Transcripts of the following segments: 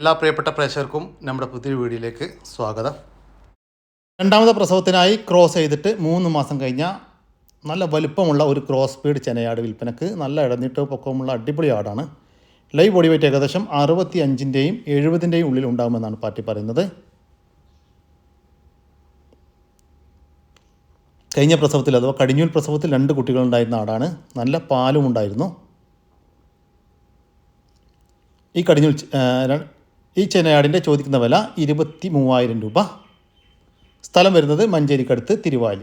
എല്ലാ പ്രിയപ്പെട്ട പ്രേക്ഷകർക്കും നമ്മുടെ പുതിയ വീഡിയോയിലേക്ക് സ്വാഗതം. രണ്ടാമത്തെ പ്രസവത്തിനായി ക്രോസ് ചെയ്തിട്ട് മൂന്ന് മാസം കഴിഞ്ഞ നല്ല വലുപ്പമുള്ള ഒരു ക്രോസ് ബീഡ് ചെനയാട് വിൽപ്പനക്ക് നല്ല ഇടനീട്ടോ പൊക്കമുള്ള അടിപൊളി ആടാണ്. ലൈവ് ബോഡി വെയിറ്റ് ഏകദേശം അറുപത്തി അഞ്ചിന്റെയും എഴുപതിന്റെയും ഉള്ളിൽ ഉണ്ടാകുമെന്നാണ് പാർട്ടി പറയുന്നത്. കഴിഞ്ഞ പ്രസവത്തിൽ അഥവാ കടിഞ്ഞൂൽ പ്രസവത്തിൽ രണ്ട് കുട്ടികളുണ്ടായിരുന്ന ആടാണ്. നല്ല പാലും ഉണ്ടായിരുന്നു. ഈ കടിഞ്ഞൂൽ ഈ ചെനയാടിന്റെ ചോദിക്കുന്ന വില ഇരുപത്തി മൂവായിരം രൂപ. സ്ഥലം വരുന്നത് മഞ്ചേരിക്കടുത്ത് തിരുവാലി.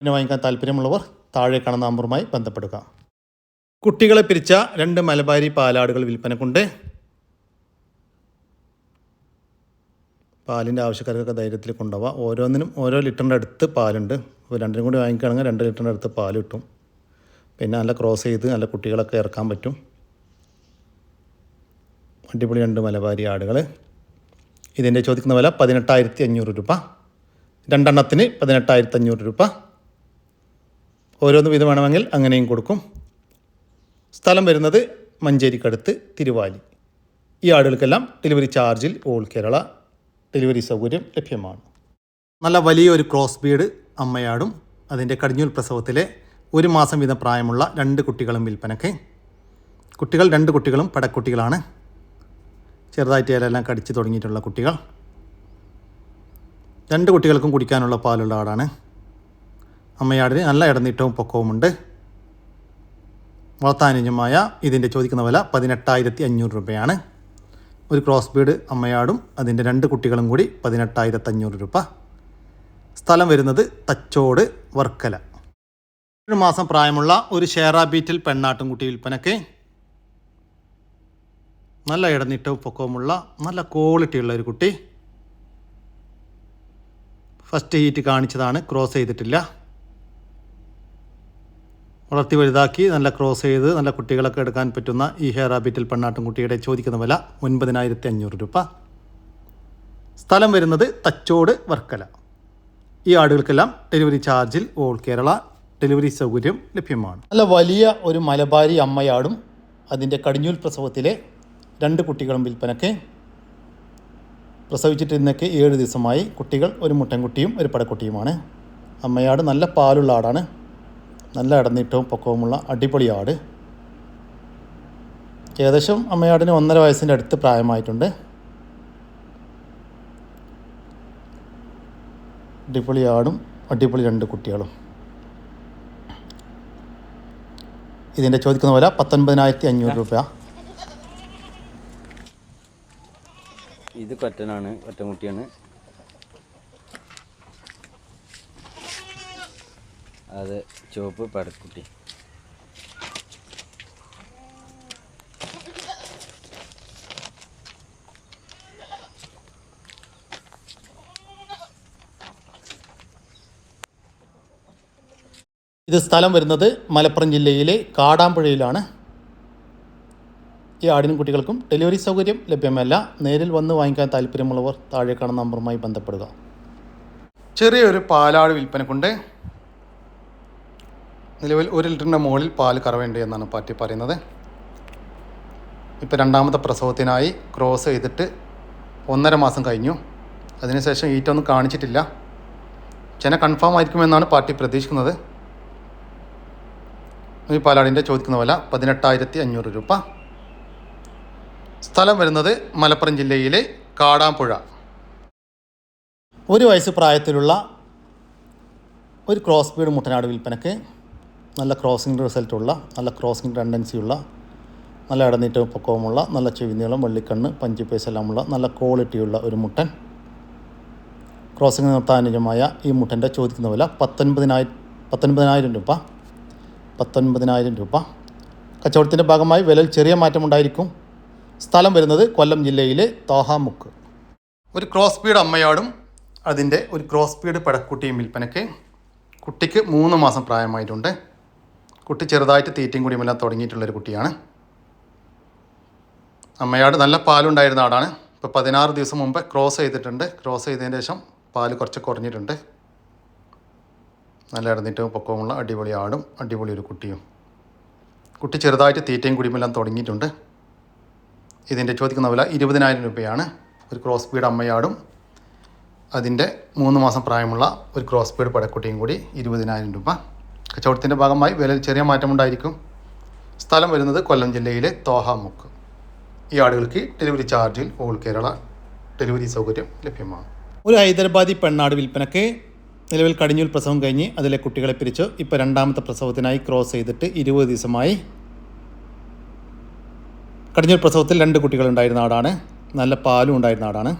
പിന്നെ വാങ്ങിക്കാൻ താല്പര്യമുള്ളവർ താഴെ കാണുന്ന നമ്പറുമായി ബന്ധപ്പെടുക. കുട്ടികളെ പിരിച്ച രണ്ട് മലബാരി പാലാടുകൾ വിൽപ്പനക്കുണ്ട്. പാലിന്റെ ആവശ്യക്കാർക്കൊക്കെ ധൈര്യത്തിൽ കൊണ്ടുപോവാം. ഓരോന്നിനും ഓരോ ലിറ്ററിന്റെ അടുത്ത് പാലുണ്ട്. അപ്പോൾ രണ്ടിനും കൂടി വാങ്ങിക്കുകയാണെങ്കിൽ രണ്ട് ലിറ്ററിന്റെ അടുത്ത് പാൽ കിട്ടും. പിന്നെ നല്ല ക്രോസ് ചെയ്ത് നല്ല കുട്ടികളൊക്കെ ഇറക്കാൻ പറ്റും. അടിപൊളി രണ്ട് മലബാരി ആടുകൾ ഇതിന്റെ ചോദിക്കുന്ന വില പതിനെട്ടായിരത്തി അഞ്ഞൂറ് രൂപ. രണ്ടെണ്ണത്തിന് പതിനെട്ടായിരത്തി അഞ്ഞൂറ് രൂപ. ഓരോന്ന് വീതം വേണമെങ്കിൽ അങ്ങനെയും കൊടുക്കും. സ്ഥലം വരുന്നത് മഞ്ചേരിക്കടുത്ത് തിരുവാലി. ഈ ആടുകൾക്കെല്ലാം ഡെലിവറി ചാർജിൽ ഓൾ കേരള ഡെലിവറി സൗകര്യം ലഭ്യമാണ്. നല്ല വലിയൊരു ക്രോസ് ബീഡ് അമ്മയാടും. അതിന്റെ കടിഞ്ഞൂൽ പ്രസവത്തിലെ ഒരു മാസം വീതം പ്രായമുള്ള രണ്ട് കുട്ടികളും വിൽപ്പനയ്ക്ക്. കുട്ടികൾ രണ്ട് കുട്ടികളും പടക്കുട്ടികളാണ്. ചെറുതായിട്ട് ഇലയെല്ലാം കടിച്ച് തുടങ്ങിയിട്ടുള്ള കുട്ടികൾ. രണ്ട് കുട്ടികൾക്കും കുടിക്കാനുള്ള പാലുള്ള ആടാണ്. അമ്മയാടിന് നല്ല ഇടനീട്ടവും പൊക്കവുമുണ്ട്. വളർത്താനുജമായ ഇതിന്റെ ചോദിക്കുന്ന വില പതിനെട്ടായിരത്തി അഞ്ഞൂറ് രൂപയാണ്. ഒരു ക്രോസ് ബീഡ് അമ്മയാടും അതിന്റെ രണ്ട് കുട്ടികളും കൂടി പതിനെട്ടായിരത്തി അഞ്ഞൂറ് രൂപ. സ്ഥലം വരുന്നത് തച്ചോട് വർക്കല. ഒരു മാസം പ്രായമുള്ള ഒരു ഷേറ ബീറ്റിൽ പെണ്ണാട്ടും കുട്ടി വിൽപ്പനയ്ക്ക് നല്ല ഇടനീട്ടവും പൊക്കവുമുള്ള നല്ല ക്വാളിറ്റിയുള്ള ഒരു കുട്ടി. ഫസ്റ്റ് ഹീറ്റ് കാണിച്ചതാണ് ക്രോസ് ചെയ്തിട്ടില്ല. വളർത്തി വലുതാക്കി നല്ല ക്രോസ് ചെയ്ത് നല്ല കുട്ടികളൊക്കെ എടുക്കാൻ പറ്റുന്ന ഈ ഹെയർ ഹാബിറ്റിൽ പെണ്ണാട്ടും കുട്ടിയുടെ ചോദിക്കുന്ന വില ഒൻപതിനായിരത്തി അഞ്ഞൂറ് രൂപ. സ്ഥലം വരുന്നത് തച്ചോട് വർക്കല. ഈ ആടുകൾക്കെല്ലാം ഡെലിവറി ചാർജിൽ ഓൾ കേരള ഡെലിവറി സൗകര്യം ലഭ്യമാണ്. നല്ല വലിയ ഒരു മലബാരി അമ്മയാടും അതിന്റെ കടിഞ്ഞൂൽ പ്രസവത്തിലെ രണ്ട് കുട്ടികളും വിൽപ്പനയ്ക്ക് പ്രസവിച്ചിട്ട് ഇന്നൊക്കെ ഏഴ് ദിവസമായി കുട്ടികൾ ഒരു മുട്ടൻകുട്ടിയും ഒരു പടക്കുട്ടിയുമാണ്. അമ്മയാട് നല്ല പാലുള്ള ആടാണ്. നല്ല ഇടനീട്ടവും പൊക്കവുമുള്ള അടിപൊളി ആട്. ഏകദേശം അമ്മയാടിന് ഒന്നര വയസ്സിന്റെ അടുത്ത് പ്രായമായിട്ടുണ്ട്. അടിപൊളി ആടും അടിപൊളി രണ്ട് കുട്ടികളും. ഇതിന്റെ ചോദിക്കുന്ന വില പത്തൊൻപതിനായിരത്തി അഞ്ഞൂറ് രൂപ ഇത് കൊറ്റനാണ് കൊറ്റൻകുട്ടിയാണ് അത് ചുവപ്പ് പടക്കുട്ടി. ഇത് സ്ഥലം വരുന്നത് മലപ്പുറം ജില്ലയിലെ കാടാമ്പുഴയിലാണ്. ഈ ആടിനും കുട്ടികൾക്കും ഡെലിവറി സൗകര്യം ലഭ്യമല്ല. നേരിൽ വന്ന് വാങ്ങിക്കാൻ താല്പര്യമുള്ളവർ താഴെ കാണുന്ന നമ്പറുമായി ബന്ധപ്പെടുക. ചെറിയൊരു പാലാട് വിൽപ്പനക്കുണ്ട്. നിലവിൽ ഒരു ലിറ്ററിന്റെ മുകളിൽ പാൽ കറവേണ്ടി എന്നാണ് പാർട്ടി പറയുന്നത്. ഇപ്പോൾ രണ്ടാമത്തെ പ്രസവത്തിനായി ക്രോസ് ചെയ്തിട്ട് ഒന്നര മാസം കഴിഞ്ഞു. അതിനുശേഷം ഈറ്റൊന്നും കാണിച്ചിട്ടില്ല. ചെന കൺഫേം ആയിരിക്കുമെന്നാണ് പാർട്ടി പ്രതീക്ഷിക്കുന്നത്. ഈ പാലാടിന്റെ ചോദിക്കുന്ന വില പതിനെട്ടായിരത്തി അഞ്ഞൂറ് രൂപ. സ്ഥലം വരുന്നത് മലപ്പുറം ജില്ലയിലെ കാടാമ്പുഴ. ഒരു വയസ്സ് പ്രായത്തിലുള്ള ഒരു ക്രോസ് ബീഡ് മുട്ടനാട് വിൽപ്പനക്ക് നല്ല ക്രോസിംഗ് റിസൾട്ടുള്ള നല്ല ക്രോസിംഗ് ടെൻഡൻസിയുള്ള നല്ല ഇടനീറ്റവും പൊക്കവുമുള്ള നല്ല ചെവിനീളം വെള്ളിക്കണ്ണ് എല്ലാമുള്ള നല്ല ക്വാളിറ്റിയുള്ള ഒരു മുട്ടൻ. ക്രോസിംഗ് നിർത്താനുജമായ ഈ മുട്ടന്റെ ചോദിക്കുന്ന വില പത്തൊൻപതിനായിരം പത്തൊൻപതിനായിരം രൂപ. പത്തൊൻപതിനായിരം രൂപ. കച്ചവടത്തിന്റെ ഭാഗമായി വിലയിൽ ചെറിയ മാറ്റമുണ്ടായിരിക്കും. സ്ഥലം വരുന്നത് കൊല്ലം ജില്ലയിലെ തോഹാമുക്ക്. ഒരു ക്രോസ് ബീഡ് അമ്മയാടും അതിന്റെ ഒരു ക്രോസ് ബീഡ് പടക്കുട്ടിയും വിൽപ്പനയ്ക്ക് കുട്ടിക്ക് മൂന്ന് മാസം പ്രായമായിട്ടുണ്ട്. കുട്ടി ചെറുതായിട്ട് തീറ്റയും കുടിയുമെല്ലാം തുടങ്ങിയിട്ടുള്ളൊരു കുട്ടിയാണ്. അമ്മയാട് നല്ല പാലുണ്ടായിരുന്ന ആടാണ്. ഇപ്പോൾ പതിനാറ് ദിവസം മുമ്പ് ക്രോസ് ചെയ്തിട്ടുണ്ട്. ക്രോസ് ചെയ്തതിന് ശേഷം പാൽ കുറച്ച് കുറഞ്ഞിട്ടുണ്ട്. നല്ല ഇടന്നിട്ടും പൊക്കവുമുള്ള അടിപൊളി ആടും അടിപൊളി ഒരു കുട്ടിയും. കുട്ടി ചെറുതായിട്ട് തീറ്റയും കുടിയുമെല്ലാം തുടങ്ങിയിട്ടുണ്ട്. ഇതിന്റെ ചോദിക്കുന്ന വില ഇരുപതിനായിരം രൂപയാണ്. ഒരു ക്രോസ് ബീഡ് അമ്മയാടും. അതിന്റെ മൂന്ന് മാസം പ്രായമുള്ള ഒരു ക്രോസ് ബീഡ് പടക്കുട്ടിയും കൂടി ഇരുപതിനായിരം രൂപ. കച്ചവടത്തിന്റെ ഭാഗമായി വില ചെറിയ മാറ്റമുണ്ടായിരിക്കും. സ്ഥലം വരുന്നത് കൊല്ലം ജില്ലയിലെ തോഹാമുക്ക്. ഈ ആടുകൾക്ക് ഡെലിവറി ചാർജിൽ ഓൾ കേരള ഡെലിവറി സൗകര്യം ലഭ്യമാണ്. ഒരു ഹൈദരാബാദി പെണ്ണാട് വിൽപ്പനയ്ക്ക് നിലവിൽ കടിഞ്ഞൂൽ പ്രസവം കഴിഞ്ഞ് അതിലെ കുട്ടികളെ പിരിച്ചു ഇപ്പോൾ രണ്ടാമത്തെ പ്രസവത്തിനായി ക്രോസ് ചെയ്തിട്ട് ഇരുപത് ദിവസമായി കടിഞ്ഞൂൽ പ്രസവത്തിൽ രണ്ട് കുട്ടികളുണ്ടായിരുന്ന ആടാണ്. നല്ല പാലും ഉണ്ടായിരുന്ന ആടാണ്.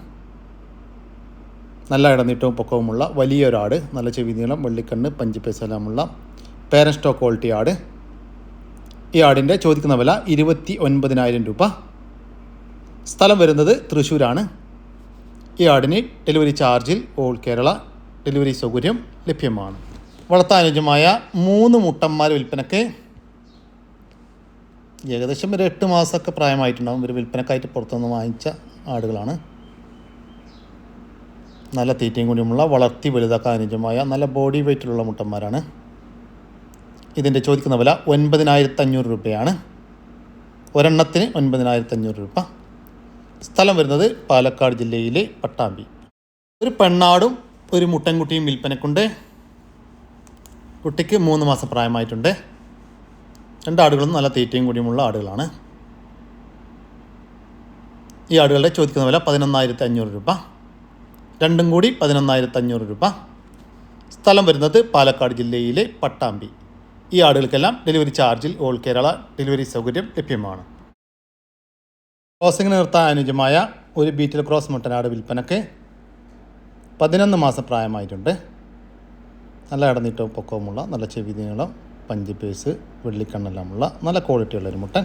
നല്ല ഇടനീട്ടവും പൊക്കവുമുള്ള വലിയൊരാട് നല്ല ചെവി നീളം വെള്ളിക്കണ്ണ് പഞ്ചിപ്പേസലമുള്ള പേരൻ സ്റ്റോക്ക് ക്വാളിറ്റി ആട്. ഈ ആടിന്റെ ചോദിക്കുന്ന വില ഇരുപത്തി ഒൻപതിനായിരം രൂപ. സ്ഥലം വരുന്നത് തൃശ്ശൂരാണ്. ഈ ആടിന് ഡെലിവറി ചാർജിൽ ഓൾ കേരള ഡെലിവറി സൗകര്യം ലഭ്യമാണ്. വളർത്താനുജമായ മൂന്ന് മുട്ടന്മാർ വിൽപ്പനയ്ക്ക് ഏകദേശം ഒരു എട്ട് മാസമൊക്കെ പ്രായമായിട്ടുണ്ടാകും ഒരു വിൽപ്പനക്കായിട്ട് പുറത്തുനിന്ന് വാങ്ങിച്ച ആടുകളാണ്. നല്ല തീറ്റയും കൂടിയുമുള്ള വളർത്തി വലുതാക്കാൻ അനുജമായ നല്ല ബോഡി വെയ്റ്റിലുള്ള മുട്ടന്മാരാണ്. ഇതിന്റെ ചോദിക്കുന്ന വില ഒൻപതിനായിരത്തഞ്ഞൂറ് രൂപയാണ്. ഒരെണ്ണത്തിന് ഒൻപതിനായിരത്തഞ്ഞൂറ് രൂപ. സ്ഥലം വരുന്നത് പാലക്കാട് ജില്ലയിലെ പട്ടാമ്പി. ഒരു പെണ്ണാടും ഒരു മുട്ടൻകുട്ടിയും വിൽപ്പനക്കുണ്ട്. കുട്ടിക്ക് മൂന്ന് മാസം പ്രായമായിട്ടുണ്ട്. രണ്ട് ആടുകളും നല്ല തീറ്റയും കൂടിയുമുള്ള ആടുകളാണ്. ഈ ആടുകളുടെ ചോദിക്കുന്ന വില പതിനൊന്നായിരത്തി അഞ്ഞൂറ് രൂപ. രണ്ടും കൂടി പതിനൊന്നായിരത്തി അഞ്ഞൂറ് രൂപ. സ്ഥലം വരുന്നത് പാലക്കാട് ജില്ലയിലെ പട്ടാമ്പി. ഈ ആടുകൾക്കെല്ലാം ഡെലിവറി ചാർജിൽ ഓൾ കേരള ഡെലിവറി സൗകര്യം ലഭ്യമാണ്. ക്രോസിംഗ് നിർത്താൻ അനുയോജ്യമായ ഒരു ബീറ്റിൽ ക്രോസ് മുട്ടനാട് വിൽപ്പനക്ക് പതിനൊന്ന് മാസം പ്രായമായിട്ടുണ്ട്. നല്ല ഇടനീട്ടവും പൊക്കവുമുള്ള നല്ല ചെവി നീളം പഞ്ച് പേസ് വെള്ളിക്കണ്ണെല്ലാമുള്ള നല്ല ക്വാളിറ്റിയുള്ളൊരു മുട്ടൻ.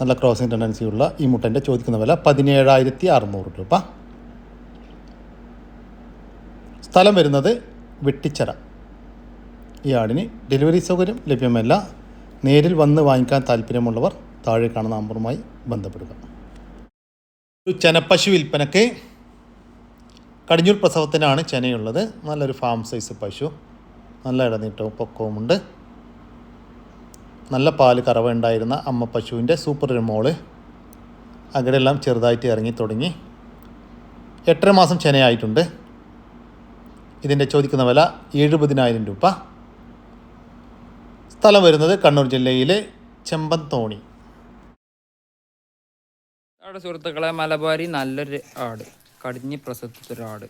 നല്ല ക്രോസിംഗ് ടെൻഡൻസിയുള്ള ഈ മുട്ടന്റെ ചോദിക്കുന്ന വില പതിനേഴായിരത്തി അറുന്നൂറ് രൂപ. സ്ഥലം വരുന്നത് വെട്ടിച്ചറ. ഈ ആടിന് ഡെലിവറി സൗകര്യം ലഭ്യമല്ല. നേരിൽ വന്ന് വാങ്ങിക്കാൻ താല്പര്യമുള്ളവർ താഴെ കാണുന്ന നമ്പറുമായി ബന്ധപ്പെടുക. ഒരു ചെനപ്പശു കടിഞ്ഞൂർ പ്രസവത്തിനാണ് ചെനയുള്ളത്. നല്ലൊരു ഫാം സൈസ് പശു. നല്ല ഇടനീട്ടവും പൊക്കവുമുണ്ട്. നല്ല പാൽ കറവ ഉണ്ടായിരുന്ന അമ്മ പശുവിന്റെ സൂപ്പർ മോൾ. അകടെല്ലാം ചെറുതായിട്ട് ഇറങ്ങി തുടങ്ങി. എട്ടര മാസം ചെനയായിട്ടുണ്ട്. ഇതിന്റെ ചോദിക്കുന്ന വില എഴുപതിനായിരം രൂപ. സ്ഥലം വരുന്നത് കണ്ണൂർ ജില്ലയിലെ ചെമ്പന്തോണി. അവിടെ സുഹൃത്തുക്കളെ മലബാരി നല്ലൊരു ആട്. കടിഞ്ഞ് പ്രസവിച്ചൊരു ആട്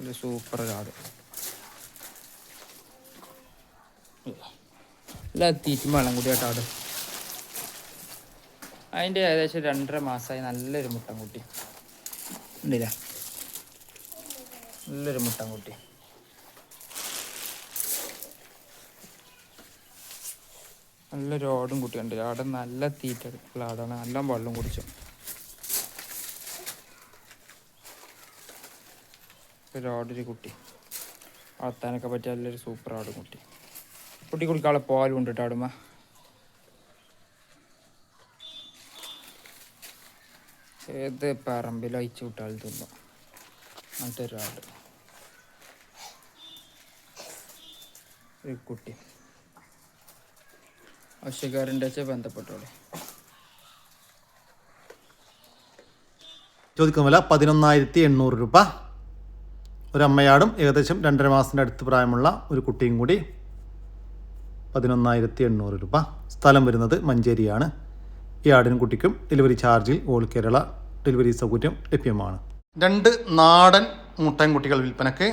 ഒരു സൂപ്പർ ആട് എല്ലാ തീറ്റും വെള്ളം കൂടിയായിട്ട് ആട്. അതിന്റെ ഏകദേശം രണ്ടര മാസമായി നല്ലൊരു മുട്ടൻകുട്ടി. ഉണ്ടില്ല? നല്ലൊരു മുട്ടൻകുട്ടി. നല്ലൊരു ആടും കുട്ടിയുണ്ട്. ആടെ നല്ല തീറ്റ ആടാണ്. നല്ല വെള്ളം കുടിച്ചു. ഒരു ആടൊരു കുട്ടി. വളർത്താനൊക്കെ പറ്റിയ നല്ലൊരു സൂപ്പർ ആട് കുട്ടി. കുട്ടി കുളിക്കാളെ പാലും ഉണ്ട് കേട്ടോ ആടുമ്മ ഏത് പറമ്പിൽ അയച്ചു വിട്ടാൽ തിന്നും. അങ്ങനത്തെ ഒരു ആട് ഒരു കുട്ടി. ആവശ്യക്കാരന്റെ വെച്ചാൽ ബന്ധപ്പെട്ടോളെ. ചോദിക്കുമല്ല പതിനൊന്നായിരത്തി എണ്ണൂറ് രൂപ. ഒരു അമ്മയാടും ഏകദേശം രണ്ടര മാസത്തിന്റെ അടുത്ത് പ്രായമുള്ള ഒരു കുട്ടിയും കൂടി പതിനൊന്നായിരത്തി എണ്ണൂറ് രൂപ സ്ഥലം വരുന്നത് മഞ്ചേരിയാണ്. ഈ ആടിനും കുട്ടിക്കും ഡെലിവറി ചാർജിൽ ഓൾ കേരള ഡെലിവറി സൗകര്യം ലഭ്യമാണ്. രണ്ട് നാടൻ മുട്ടൻകുട്ടികൾ വിൽപ്പനയ്ക്ക്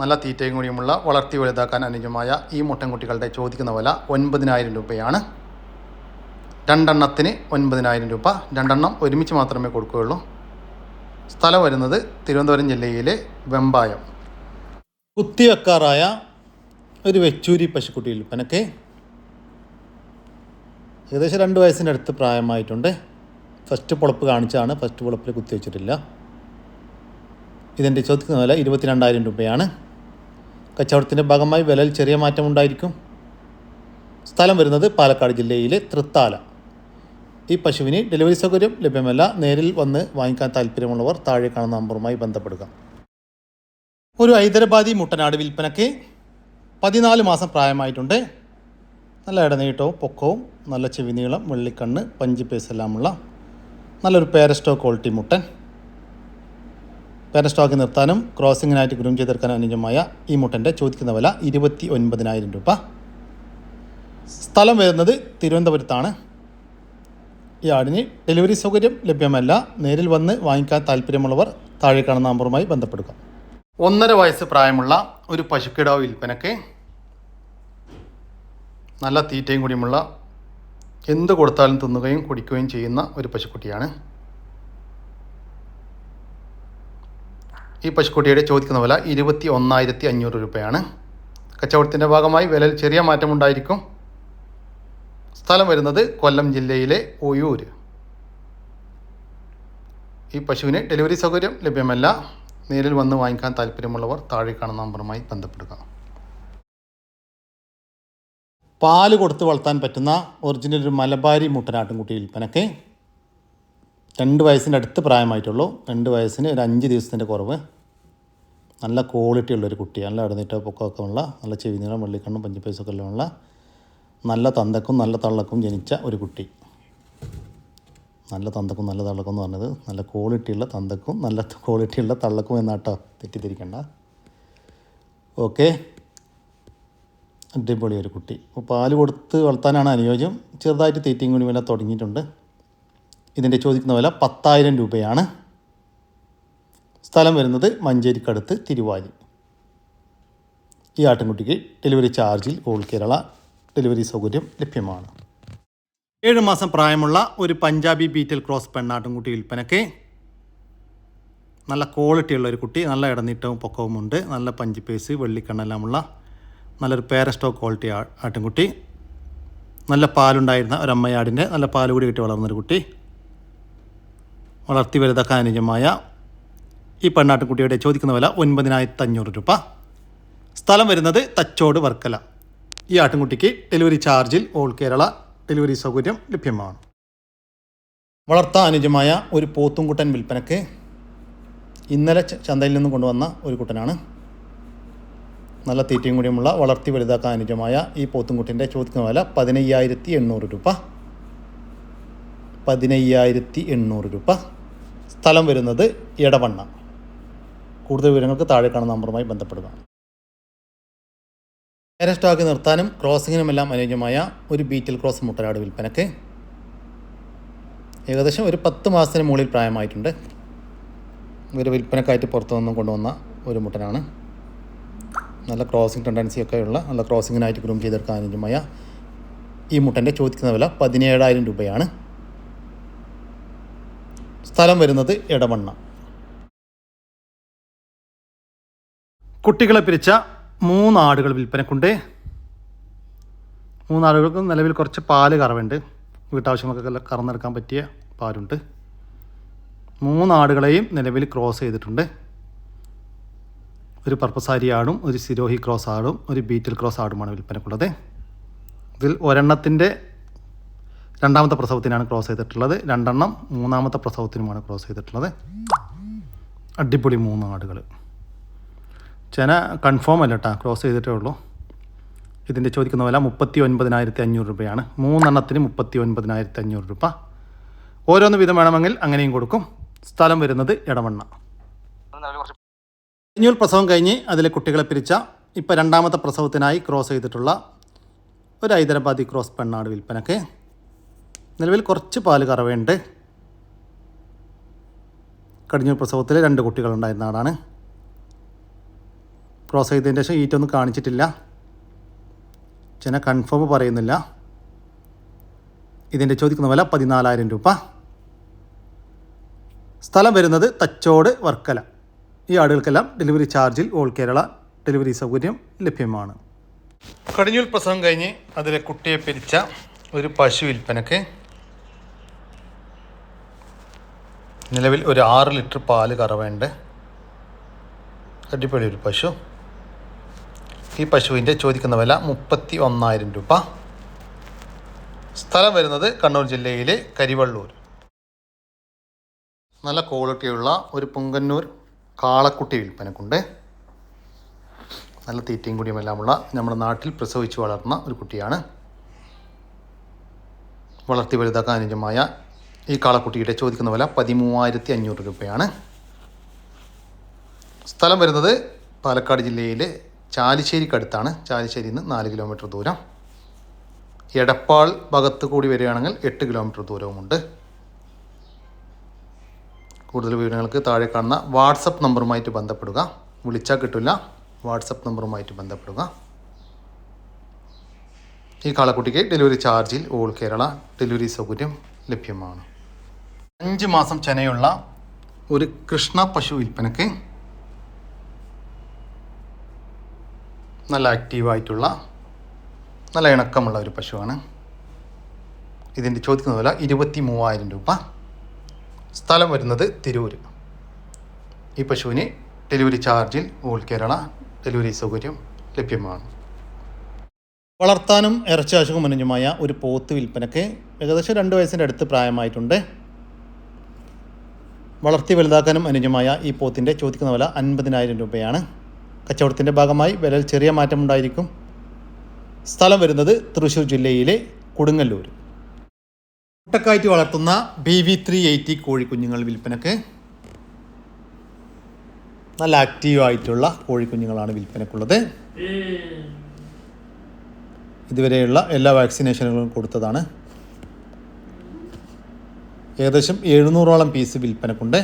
നല്ല തീറ്റയും കൂടിയുമുള്ള വളർത്തി വലുതാക്കാൻ അനുയോജ്യമായ ഈ മുട്ടൻകുട്ടികളുടെ ചോദിക്കുന്ന വില ഒൻപതിനായിരം രൂപയാണ്. രണ്ടെണ്ണത്തിന് ഒൻപതിനായിരം രൂപ. രണ്ടെണ്ണം ഒരുമിച്ച് മാത്രമേ കൊടുക്കുകയുള്ളൂ. സ്ഥലം വരുന്നത് തിരുവനന്തപുരം ജില്ലയിലെ വെമ്പായം. കുത്തിവെക്കാറായ ഒരു വെച്ചൂരി പശുക്കുട്ടി വിൽപ്പനക്ക് ഏകദേശം രണ്ട് വയസ്സിന്റെ അടുത്ത് പ്രായമായിട്ടുണ്ട്. ഫസ്റ്റ് പൊളപ്പ് കാണിച്ചാണ് ഫസ്റ്റ് പൊളപ്പിൽ കുത്തിവെച്ചിട്ടില്ല. ഇതിന്റെ ചോദിക്കുന്ന വില ഇരുപത്തിരണ്ടായിരം രൂപയാണ്. കച്ചവടത്തിന്റെ ഭാഗമായി വിലയിൽ ചെറിയ മാറ്റമുണ്ടായിരിക്കും. സ്ഥലം വരുന്നത് പാലക്കാട് ജില്ലയിലെ തൃത്താല. ഈ പശുവിന് ഡെലിവറി സൗകര്യം ലഭ്യമല്ല. നേരിൽ വന്ന് വാങ്ങിക്കാൻ താല്പര്യമുള്ളവർ താഴെ കാണുന്ന നമ്പറുമായി ബന്ധപ്പെടുക. ഒരു ഹൈദരാബാദി മുട്ടനാട് വിൽപ്പനയ്ക്ക് പതിനാല് മാസം പ്രായമായിട്ടുണ്ട്. നല്ല ഇടനീട്ടവും പൊക്കവും നല്ല ചെവിനീളം വെള്ളിക്കണ്ണ് പഞ്ച് പേസ് എല്ലാമുള്ള നല്ലൊരു പേരസ്റ്റോ ക്വാളിറ്റി മുട്ടൻ. പേരസ്റ്റോക്ക് നിർത്താനും ക്രോസിങ്ങിനായിട്ട് ഗ്രൂം ചെയ്തെടുക്കാനും അനുയോജ്യമായ ഈ മുട്ടന്റെ ചോദിക്കുന്ന വില ഇരുപത്തി ഒൻപതിനായിരം രൂപ. സ്ഥലം വരുന്നത് തിരുവനന്തപുരത്താണ്. ആടിന് ഡെലിവറി സൗകര്യം ലഭ്യമല്ല. നേരിൽ വന്ന് വാങ്ങിക്കാൻ താല്പര്യമുള്ളവർ താഴെ കാണുന്ന നമ്പറുമായി ബന്ധപ്പെടുക. ഒന്നര വയസ്സ് പ്രായമുള്ള ഒരു പശുക്കിടാവ് വിൽപ്പനയ്ക്ക് നല്ല തീറ്റയും കൂടിയുമുള്ള എന്ത് കൊടുത്താലും തിന്നുകയും കുടിക്കുകയും ചെയ്യുന്ന ഒരു പശുക്കുട്ടിയാണ്. ഈ പശുക്കുട്ടിയുടെ ചോദിക്കുന്ന വില ഇരുപത്തി ഒന്നായിരത്തി അഞ്ഞൂറ് രൂപയാണ്. കച്ചവടത്തിന്റെ ഭാഗമായി വിലയിൽ ചെറിയ മാറ്റമുണ്ടായിരിക്കും. സ്ഥലം വരുന്നത് കൊല്ലം ജില്ലയിലെ ഒയൂര് ഈ പശുവിന് ഡെലിവറി സൗകര്യം ലഭ്യമല്ല. നേരിൽ വന്ന് വാങ്ങിക്കാൻ താല്പര്യമുള്ളവർ താഴെ കാണുന്ന നമ്പറുമായി ബന്ധപ്പെടുക. പാൽ കൊടുത്ത് വളർത്താൻ പറ്റുന്ന ഒറിജിനൽ ഒരു മലബാരി മുട്ടനാട്ടിൻകുട്ടി വിൽപ്പനക്ക് രണ്ട് വയസ്സിന്റെ അടുത്ത് പ്രായമായിട്ടുള്ളൂ. രണ്ട് വയസ്സിന് ഒരു അഞ്ച് ദിവസത്തിന്റെ കുറവ്. നല്ല ക്വാളിറ്റി ഉള്ളൊരു കുട്ടി നല്ല അടുന്നിട്ട് പൊക്കമൊക്കെ ഉള്ള നല്ല ചെവി നീളം വെള്ളിക്കണ്ണും പഞ്ചപ്പേസൊക്കെ ഉള്ള നല്ല തന്തക്കും നല്ല തള്ളക്കും ജനിച്ച ഒരു കുട്ടി. നല്ല തന്തക്കും നല്ല തള്ളക്കും എന്ന് പറഞ്ഞത് നല്ല ക്വാളിറ്റിയുള്ള തന്തക്കും നല്ല ക്വാളിറ്റിയുള്ള തള്ളക്കും എന്നാട്ടോ തെറ്റിദ്ധരിക്കണ്ട. ഓക്കെ. അടിപൊളി ഒരു കുട്ടി. പാൽ കൊടുത്ത് വളർത്താനാണ് അനുയോജ്യം. ചെറുതായിട്ട് തീറ്റയും കൂടി വില തുടങ്ങിയിട്ടുണ്ട്. ഇതിന്റെ ചോദിക്കുന്ന വില പത്തായിരം രൂപയാണ്. സ്ഥലം വരുന്നത് മഞ്ചേരിക്കടുത്ത് തിരുവാലി. ഈ ആട്ടിൻകുട്ടിക്ക് ഡെലിവറി ചാർജിൽ ഓൾ കേരള ഡെലിവറി സൗകര്യം ലഭ്യമാണ്. ഏഴ് മാസം പ്രായമുള്ള ഒരു പഞ്ചാബി ബീറ്റൽ ക്രോസ് പെണ്ണാട്ടുംകുട്ടി വിൽപ്പനയ്ക്ക് നല്ല ക്വാളിറ്റിയുള്ള ഒരു കുട്ടി നല്ല ഇടനീട്ടവും പൊക്കവും ഉണ്ട് നല്ല പേസ് വെള്ളിക്കണ്ണെല്ലാമുള്ള നല്ലൊരു പേരസ്റ്റോ ക്വാളിറ്റി ആട്ടിൻകുട്ടി നല്ല പാലുണ്ടായിരുന്ന ഒരു അമ്മയാടിന്റെ നല്ല പാൽ കൂടി കിട്ടി വളർന്നൊരു കുട്ടി. വളർത്തി വലുതാക്കാൻ അനുജമായ ഈ പെണ്ണാട്ടുകുട്ടിയുടെ ചോദിക്കുന്ന വില ഒൻപതിനായിരത്തി അഞ്ഞൂറ് രൂപ. സ്ഥലം വരുന്നത് തച്ചോട് വർക്കല. ഈ ആട്ടിൻകുട്ടിക്ക് ഡെലിവറി ചാർജിൽ ഓൾ കേരള ഡെലിവറി സൗകര്യം ലഭ്യമാണ്. വളർത്താൻ അനുജമായ ഒരു പോത്തുംകുട്ടൻ വിൽപ്പനയ്ക്ക് ഇന്നലെ ചന്തയിൽ നിന്ന് കൊണ്ടുവന്ന ഒരു കുട്ടനാണ്. നല്ല തീറ്റയും കൂടിയുമുള്ള വളർത്തി വലുതാക്കാൻ അനുജമായ ഈ പോത്തുംകുട്ടിന്റെ ചോദിക്കുന്ന വില പതിനയ്യായിരത്തി എണ്ണൂറ് രൂപ. പതിനയ്യായിരത്തി എണ്ണൂറ് രൂപ. സ്ഥലം വരുന്നത് എടവണ്ണ. കൂടുതൽ വിവരങ്ങൾക്ക് താഴെ കാണുന്ന നമ്പറുമായി ബന്ധപ്പെടുക. നേരെ സ്റ്റോക്ക് നിർത്താനും ക്രോസിങ്ങിനുമെല്ലാം അനുയോജ്യമായ ഒരു ബീറ്റിൽ ക്രോസ് മുട്ടനാട് വിൽപ്പനയ്ക്ക് ഏകദേശം ഒരു പത്ത് മാസത്തിന് മുകളിൽ പ്രായമായിട്ടുണ്ട്. ഒരു വിൽപ്പനക്കായിട്ട് പുറത്തു നിന്നും കൊണ്ടുവന്ന ഒരു മുട്ടനാണ്. നല്ല ക്രോസിംഗ് ഉള്ള നല്ല ക്രോസിങ്ങിനായിട്ട് ഗ്രൂം ചെയ്തെടുക്കാൻ അനുയോജ്യമായ ഈ മുട്ടന്റെ ചോദിക്കുന്ന വില പതിനേഴായിരം രൂപയാണ്. സ്ഥലം വരുന്നത് ഇടവണ്ണ കുട്ടികളെ പിരിച്ച മൂന്ന് ആടുകൾ വിൽപ്പനക്കുണ്ട്. മൂന്നാടുകൾക്ക് നിലവിൽ കുറച്ച് പാൽ കറവുണ്ട്. വീട്ടാവശ്യങ്ങൾക്കൊക്കെ കറന്നെടുക്കാൻ പറ്റിയ പാലുണ്ട്. മൂന്നാടുകളെയും നിലവിൽ ക്രോസ് ചെയ്തിട്ടുണ്ട്. ഒരു പർപ്പസാരി ആടും ഒരു സിരോഹി ക്രോസ് ആടും ഒരു ബീറ്റിൽ ക്രോസ് ആടുമാണ് വിൽപ്പനക്കുള്ളത്. ഇതിൽ ഒരെണ്ണത്തിന്റെ രണ്ടാമത്തെ പ്രസവത്തിനാണ് ക്രോസ് ചെയ്തിട്ടുള്ളത്. രണ്ടെണ്ണം മൂന്നാമത്തെ പ്രസവത്തിനുമാണ് ക്രോസ് ചെയ്തിട്ടുള്ളത്. അടിപൊളി മൂന്ന് ആടുകൾ ചെന കൺഫേം അല്ല കേട്ടോ ക്ലോസ് ചെയ്തിട്ടേ ഉള്ളൂ. ഇതിന്റെ ചോദിക്കുന്ന വില മുപ്പത്തി ഒൻപതിനായിരത്തി അഞ്ഞൂറ് രൂപയാണ്. മൂന്നെണ്ണത്തിന് മുപ്പത്തി ഒൻപതിനായിരത്തി അഞ്ഞൂറ് രൂപ. ഓരോന്ന് വിധം വേണമെങ്കിൽ അങ്ങനെയും കൊടുക്കും. സ്ഥലം വരുന്നത് ഇടവണ്ണ അഞ്ഞൂറ് പ്രസവം കഴിഞ്ഞ് അതിലെ കുട്ടികളെ പിരിച്ച ഇപ്പോൾ രണ്ടാമത്തെ പ്രസവത്തിനായി ക്രോസ് ചെയ്തിട്ടുള്ള ഒരു ഹൈദരാബാദി ക്രോസ് പെണ്ണാട് വിൽപ്പനക്ക്. നിലവിൽ കുറച്ച് പാൽ കറവയുണ്ട്. കടിഞ്ഞൂർ പ്രസവത്തിൽ രണ്ട് കുട്ടികളുണ്ടായിരുന്ന ആടാണ് ക്രോസ് ചെയ്തതിന് ശേഷം ഈറ്റൊന്നും കാണിച്ചിട്ടില്ല. ചെന കൺഫേം പറയുന്നില്ല. ഇതിന്റെ ചോദിക്കുന്ന വില പതിനാലായിരം രൂപ. സ്ഥലം വരുന്നത് തച്ചോട് വർക്കല. ഈ ആടുകൾക്കെല്ലാം ഡെലിവറി ചാർജിൽ ഓൾ കേരള ഡെലിവറി സൗകര്യം ലഭ്യമാണ്. കടിഞ്ഞൂൽ പ്രസവം കഴിഞ്ഞ് അതിലെ കുട്ടിയെ പിരിച്ച ഒരു പശു വിൽപ്പനക്ക് നിലവിൽ ഒരു ആറ് ലിറ്റർ പാൽ കറവേണ്ട അടിപൊളി ഒരു പശു. ഈ പശുവിന്റെ ചോദിക്കുന്ന വില മുപ്പത്തി ഒന്നായിരം രൂപ. സ്ഥലം വരുന്നത് കണ്ണൂർ ജില്ലയിലെ കരിവള്ളൂർ. നല്ല ക്വാളിറ്റിയുള്ള ഒരു പുങ്കന്നൂർ കാളക്കുട്ടി വിൽപ്പനക്കുണ്ട്. നല്ല തീറ്റയും കുടിയുമെല്ലാമുള്ള നമ്മുടെ നാട്ടിൽ പ്രസവിച്ച് വളർന്ന ഒരു കുട്ടിയാണ്. വളർത്തി വലുതാക്കാൻ അനുജമായ ഈ കാളക്കുട്ടിയുടെ ചോദിക്കുന്ന വില പതിമൂവായിരത്തി അഞ്ഞൂറ് രൂപയാണ്. സ്ഥലം വരുന്നത് പാലക്കാട് ജില്ലയിലെ ചാലിശ്ശേരിക്കടുത്താണ്. ചാലിശ്ശേരിയിൽ നിന്ന് നാല് കിലോമീറ്റർ ദൂരം. എടപ്പാൾ ഭാഗത്ത് കൂടി വരികയാണെങ്കിൽ എട്ട് കിലോമീറ്റർ ദൂരവുമുണ്ട്. കൂടുതൽ വിവരങ്ങൾക്ക് താഴെ കാണുന്ന വാട്സപ്പ് നമ്പറുമായിട്ട് ബന്ധപ്പെടുക. വിളിച്ചാൽ കിട്ടില്ല വാട്സപ്പ് നമ്പറുമായിട്ട് ബന്ധപ്പെടുക. ഈ കാളക്കുട്ടിക്ക് ഡെലിവറി ചാർജിൽ ഓൾ കേരള ഡെലിവറി സൗകര്യം ലഭ്യമാണ്. അഞ്ച് മാസം ചെനയുള്ള ഒരു കൃഷ്ണ പശു വിൽപ്പനക്ക് നല്ല ആക്റ്റീവായിട്ടുള്ള നല്ല ഇണക്കമുള്ള ഒരു പശുവാണ്. ഇതിന്റെ ചോദിക്കുന്ന വില ഇരുപത്തി മൂവായിരം രൂപ. സ്ഥലം വരുന്നത് തിരൂർ ഈ പശുവിന് ഡെലിവറി ചാർജിൽ ഓൾ കേരള ഡെലിവറി സൗകര്യം ലഭ്യമാണ്. വളർത്താനും ഇറച്ചാശുക്കും അനുജമായ ഒരു പോത്ത് വിൽപ്പനയ്ക്ക് ഏകദേശം രണ്ട് വയസ്സിന്റെ അടുത്ത് പ്രായമായിട്ടുണ്ട്. വളർത്തി വലുതാക്കാനും അനുജമായ ഈ പോത്തിന്റെ ചോദിക്കുന്ന വില അൻപതിനായിരം രൂപയാണ്. കച്ചവടത്തിന്റെ ഭാഗമായി വിലയിൽ ചെറിയ മാറ്റമുണ്ടായിരിക്കും സ്ഥലം വരുന്നത് തൃശ്ശൂർ ജില്ലയിലെ കൊടുങ്ങല്ലൂർ. മുട്ടക്കായിട്ട് വളർത്തുന്ന ബി വി ത്രീ എയ്റ്റി കോഴിക്കുഞ്ഞുങ്ങൾ വിൽപ്പനക്ക് നല്ല ആക്റ്റീവായിട്ടുള്ള കോഴിക്കുഞ്ഞുങ്ങളാണ് വിൽപ്പനക്കുള്ളത്. ഇതുവരെയുള്ള എല്ലാ വാക്സിനേഷനുകളും കൊടുത്തതാണ്. ഏകദേശം എഴുന്നൂറോളം പീസ് വിൽപ്പനക്കുണ്ട്.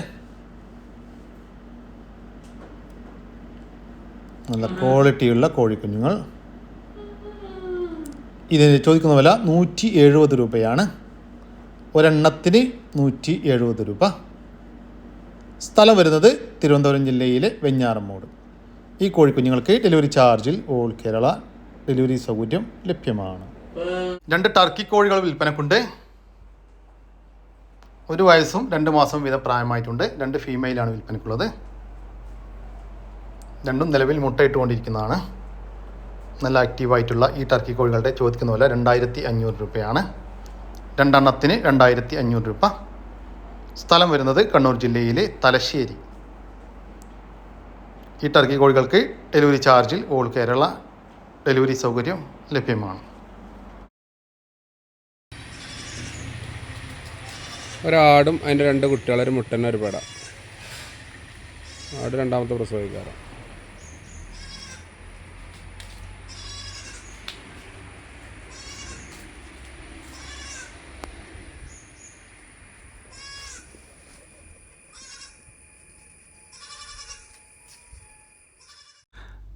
നല്ല ക്വാളിറ്റിയുള്ള കോഴിക്കുഞ്ഞുങ്ങൾ. ഇതിന് ചോദിക്കുന്ന വില നൂറ്റി എഴുപത് രൂപയാണ്. ഒരെണ്ണത്തിന് നൂറ്റി എഴുപത് രൂപ. സ്ഥലം വരുന്നത് തിരുവനന്തപുരം ജില്ലയിലെ വെഞ്ഞാറമ്മൂട്. ഈ കോഴിക്കുഞ്ഞുങ്ങൾക്ക് ഡെലിവറി ചാർജിൽ ഓൾ കേരള ഡെലിവറി സൗകര്യം ലഭ്യമാണ്. രണ്ട് ടർക്കി കോഴികൾ വിൽപ്പനക്കുണ്ട്. ഒരു വയസ്സും രണ്ട് മാസവും വീതം പ്രായമായിട്ടുണ്ട് രണ്ട് ഫീമെയിലാണ് വിൽപ്പനക്കുള്ളത്. രണ്ടും നിലവിൽ മുട്ടയിട്ടുകൊണ്ടിരിക്കുന്നതാണ്. നല്ല ആക്റ്റീവായിട്ടുള്ള ഈ ടർക്കി കോഴികളുടെ ചോദിക്കുന്ന വില രണ്ടായിരത്തി അഞ്ഞൂറ് രൂപയാണ്. രണ്ടെണ്ണത്തിന് രണ്ടായിരത്തി അഞ്ഞൂറ് രൂപ. സ്ഥലം വരുന്നത് കണ്ണൂർ ജില്ലയിലെ തലശ്ശേരി. ഈ ടർക്കി കോഴികൾക്ക് ഡെലിവറി ചാർജിൽ ഓൾ കേരള ഡെലിവറി സൗകര്യം ലഭ്യമാണ്. ഒരാടും അതിന്റെ രണ്ട് കുട്ടികളൊരു ഒരു മുട്ടനെ ആട് രണ്ടാമത്തെ പ്രസവിക്കാറ്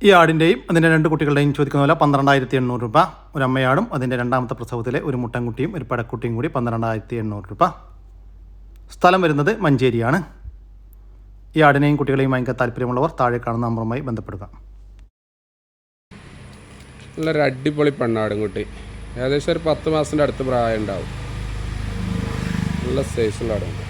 ഈ ആടിന്റെയും അതിന്റെ രണ്ട് കുട്ടികളുടെയും ചോദിക്കുന്ന പോലെ പന്ത്രണ്ടായിരത്തി എണ്ണൂറ് രൂപ. ഒരു അമ്മയാടും അതിന്റെ രണ്ടാമത്തെ പ്രസവത്തിലെ ഒരു മുട്ടൻകുട്ടിയും ഒരു പടക്കുട്ടിയും കൂടി പന്ത്രണ്ടായിരത്തി എണ്ണൂറ് രൂപ. സ്ഥലം വരുന്നത് മഞ്ചേരിയാണ്. ഈ ആടിനെയും കുട്ടികളെയും ഭയങ്കര താല്പര്യമുള്ളവർ താഴെ കാണുന്ന നമ്പറുമായി ബന്ധപ്പെടുക. നല്ലൊരു അടിപൊളി പെണ്ണാടും കുട്ടി. ഏകദേശം ഒരു പത്ത് മാസത്തിന്റെ അടുത്ത് പ്രായം ഉണ്ടാവും നല്ല സൈസുള്ള ആടുണ്ട്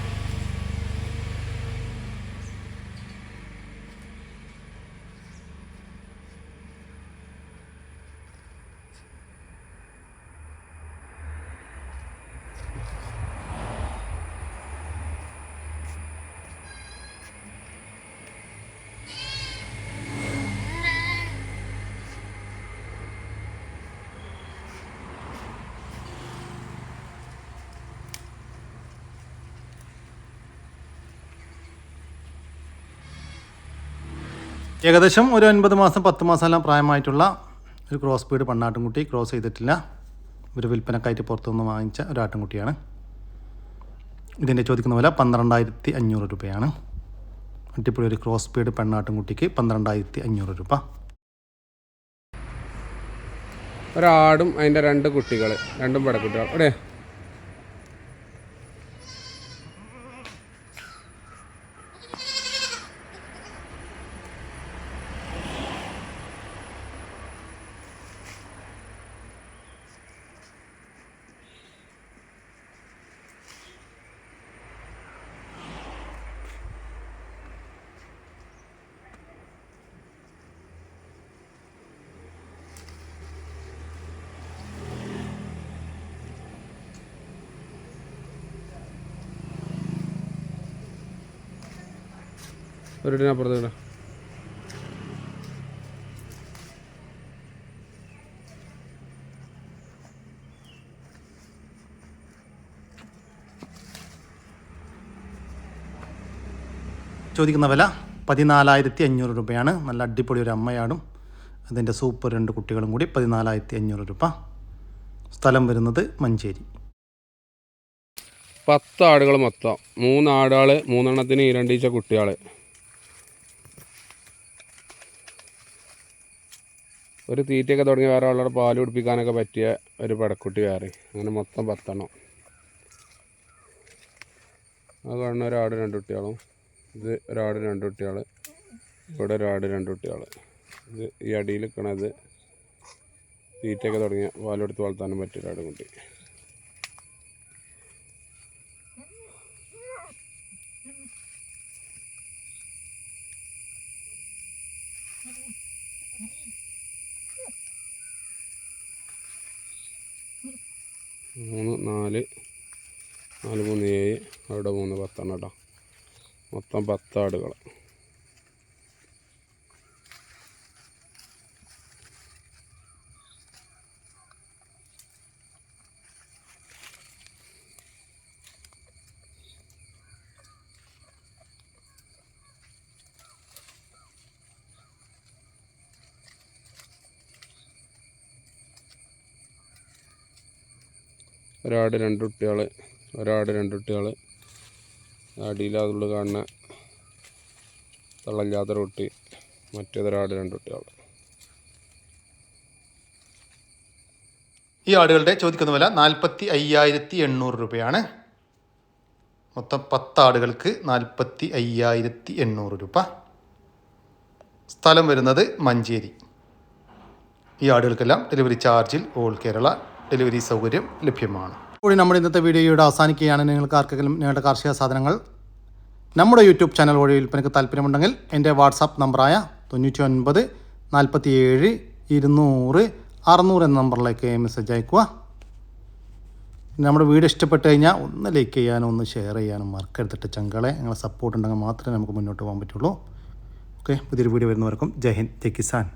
ഏകദേശം ഒരു ഒൻപത് മാസം പത്ത് മാസം എല്ലാം പ്രായമായിട്ടുള്ള ഒരു ക്രോസ് ബീഡ് പെണ്ണാട്ടുംകുട്ടി ക്രോസ് ചെയ്തിട്ടില്ല. ഒരു വിൽപ്പനക്കായിട്ട് പുറത്തുനിന്ന് വാങ്ങിച്ച ഒരു ആട്ടിൻകുട്ടിയാണ് ഇതിന്റെ ചോദിക്കുന്ന വില പന്ത്രണ്ടായിരത്തി അഞ്ഞൂറ് രൂപയാണ്. അടിപൊളി ഒരു ക്രോസ് ബീഡ് പെണ്ണാട്ടുംകുട്ടിക്ക് പന്ത്രണ്ടായിരത്തി അഞ്ഞൂറ് രൂപ. ഒരാടും അതിന്റെ രണ്ട് കുട്ടികൾ രണ്ടും പെടക്കുട്ടികൾ എവിടെ ഒരിടനപ്പുറത്ത് ഇവിടെ ചോദിക്കുന്ന വില പതിനാലായിരത്തി അഞ്ഞൂറ് രൂപയാണ്. നല്ല അടിപൊളി ഒരു അമ്മയാടും. അതിന്റെ സൂപ്പർ രണ്ട് കുട്ടികളും കൂടി പതിനാലായിരത്തി അഞ്ഞൂറ് രൂപ. സ്ഥലം വരുന്നത് മഞ്ചേരി. പത്ത് ആടുകൾ മൊത്തം മൂന്ന് ആടുകൾ മൂന്നെണ്ണത്തിന് രണ്ടീച്ച കുട്ടികൾ ഒരു തീറ്റയൊക്കെ തുടങ്ങി വേറെ ആളുടെ പാൽ കുടിപ്പിക്കാനൊക്കെ പറ്റിയ ഒരു പടക്കുട്ടി വേറെ. അങ്ങനെ മൊത്തം പത്തെണ്ണം. ആ കാണുന്ന ഒരാട് രണ്ട് കുട്ടികളും. ഇത് ഒരാട് രണ്ട് കുട്ടികൾ ഇവിടെ ഒരാട് രണ്ട് കുട്ടികൾ ഇത് ഈ അടിയിൽ നിൽക്കണത് തീറ്റയൊക്കെ തുടങ്ങിയ പാലെടുത്ത് വളർത്താനും പറ്റിയ ഒരാട് കുട്ടി. മൂന്ന് നാല് നാല് മൂന്ന് ഏഴ് അവിടെ മൂന്ന് പത്തെണ്ണം കേട്ടോ മൊത്തം പത്ത് ഒരാട് രണ്ട് കുട്ടികൾ ഒരാട് രണ്ട് കുട്ടികൾ അടിയിൽ കാണുന്ന തള്ളല്ലാത്ത കുട്ടി മറ്റേതൊരാട് രണ്ട് കുട്ടികൾ ഈ ആടുകളുടെ ചോദിക്കുന്ന വില നാൽപ്പത്തി അയ്യായിരത്തി എണ്ണൂറ് രൂപയാണ്. മൊത്തം പത്ത് ആടുകൾക്ക് നാൽപ്പത്തി അയ്യായിരത്തി എണ്ണൂറ് രൂപ. സ്ഥലം വരുന്നത് മഞ്ചേരി. ഈ ആടുകൾക്കെല്ലാം ഡെലിവറി ചാർജിൽ ഓൾ കേരള ഡെലിവറി സൗകര്യം ലഭ്യമാണ്. കൂടി നമ്മുടെ ഇന്നത്തെ വീഡിയോയുടെ അവസാനിക്കുകയാണ്. നിങ്ങൾക്ക് ആർക്കെങ്കിലും നിങ്ങളുടെ കാർഷിക സാധനങ്ങൾ നമ്മുടെ യൂട്യൂബ് ചാനൽ വഴി വിൽപ്പനയ്ക്ക് താല്പര്യമുണ്ടെങ്കിൽ എന്റെ വാട്സാപ്പ് നമ്പറായ തൊണ്ണൂറ്റി ഒൻപത് നാൽപ്പത്തി ഏഴ് ഇരുന്നൂറ് അറുന്നൂറ് എന്ന നമ്പറിലേക്ക് മെസ്സേജ് അയക്കുക നമ്മുടെ വീഡിയോ ഇഷ്ടപ്പെട്ട് കഴിഞ്ഞാൽ ഒന്ന് ലൈക്ക് ചെയ്യാനും ഒന്ന് ഷെയർ ചെയ്യാനും മറക്കെടുത്തിട്ട് ചങ്കളെ നിങ്ങളെ സപ്പോർട്ട് ഉണ്ടെങ്കിൽ മാത്രമേ നമുക്ക് മുന്നോട്ട് പോകാൻ പറ്റുള്ളൂ. ഓക്കെ പുതിയൊരു വീഡിയോ വരുന്നവർക്കും ജയ് ഹിന്ദ് ജയ് കിസാൻ.